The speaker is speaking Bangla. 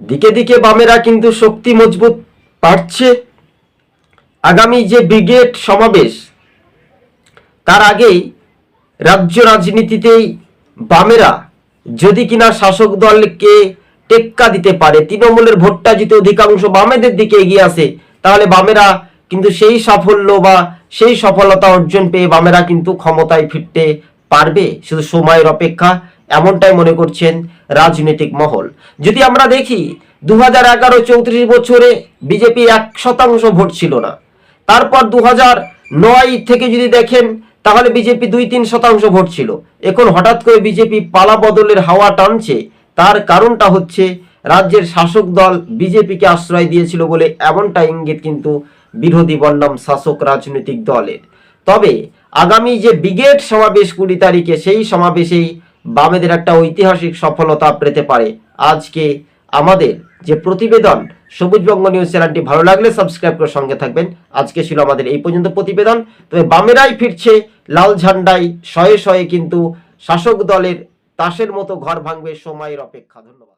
দিকে দিকে বামেরা কিন্তু শক্তি মজবুত পাচ্ছে আগামী যে ব্রিগেড সমাবেশ, তার আগেই রাজ্য রাজনীতিতেই বামেরা যদি কিনা শাসক দলকে টেক্কা দিতে পারে, তৃণমূলের ভোটটা যদি অধিকাংশ বামেদের দিকে এগিয়ে আসে, তাহলে বামেরা কিন্তু সেই সাফল্য বা সেই সফলতা অর্জন পেয়ে বামেরা কিন্তু ক্ষমতায় ফিরতে পারবে। শুধু সময়ের অপেক্ষা এমনটাই মনে করছেন রাজনৈতিক মহল। যদি আমরা দেখি দু হাজার এগারো চৌত্রিশ বছরে বিজেপি এক শতাংশ ভোট ছিল না। তারপর দু হাজার নয় থেকে যদি দেখেন, তাহলে বিজেপি দুই তিন শতাংশ ভোট ছিল। এখন হঠাৎ করে বিজেপি পালা বদলের হাওয়া টানছে, তার কারণটা হচ্ছে রাজ্যের শাসক দল বিজেপিকে আশ্রয় দিয়েছিল বলে এমনটা ইঙ্গিত কিন্তু বিরোধী বন্যাম শাসক রাজনৈতিক দলের। তবে আগামী যে ব্রিগেড সমাবেশ কুড়ি তারিখে, সেই সমাবেশেই বামেদের একটা ঐতিহাসিক সফলতা পেতে পারে। আজকে আমাদের যে প্রতিবেদন সবুজবঙ্গ নিউজ চ্যানেলটি ভালো লাগলে সাবস্ক্রাইব করে সঙ্গে থাকবেন। আজকে ছিল আমাদের এই পর্যন্ত প্রতিবেদন। তবে বামেরাই ফিরছে, লাল ঝান্ডাই শয়ে শয়ে কিন্তু শাসক দলের তাসের মতো ঘর ভাঙবে সময়ের অপেক্ষা। ধন্যবাদ।